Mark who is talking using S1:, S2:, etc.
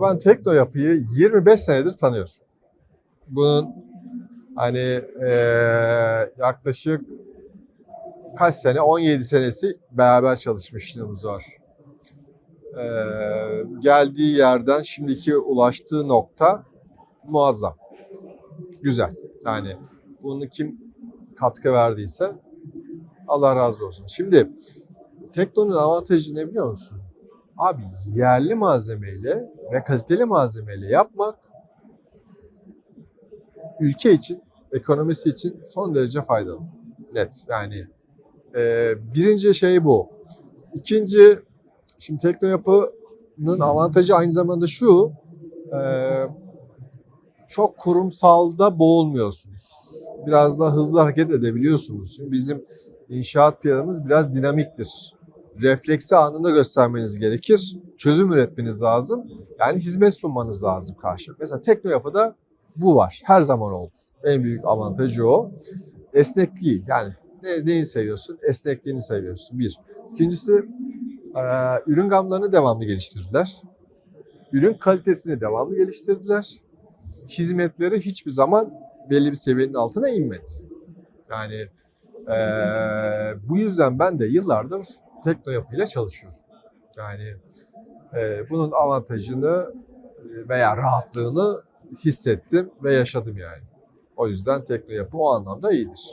S1: Ben Tekno Yapı'yı 25 senedir tanıyorum. Bunun hani eee, yaklaşık kaç sene? 17 senesi beraber çalışmışlığımız var. Eee, geldiği yerden şimdiki ulaştığı nokta muazzam. Güzel. Yani bunu kim katkı verdiyse Allah razı olsun. Şimdi Tekno'nun avantajı ne biliyor musun? Abi yerli malzemeyle ve kaliteli malzemeyle yapmak ülke için, ekonomisi için son derece faydalı. Net. Yani e, birinci şey bu. İkinci, şimdi Tekno avantajı aynı zamanda şu, e, çok kurumsalda boğulmuyorsunuz. Biraz da hızlı hareket edebiliyorsunuz. Şimdi bizim inşaat planımız biraz dinamiktir. Refleksi anında göstermeniz gerekir. Çözüm üretmeniz lazım. Yani hizmet sunmanız lazım karşı. Mesela Tekno Yapı'da bu var. Her zaman oldu. En büyük avantajı o. Esnekliği yani ne, neyi seviyorsun? Esnekliğini seviyorsun. Bir. İkincisi ürün gamlarını devamlı geliştirdiler. Ürün kalitesini devamlı geliştirdiler. Hizmetleri hiçbir zaman belli bir seviyenin altına inmedi. Yani e, bu yüzden ben de yıllardır Tekno yapıyla çalışıyorum. Yani e, bunun avantajını e, veya rahatlığını hissettim ve yaşadım yani. O yüzden Tekno yapı o anlamda iyidir.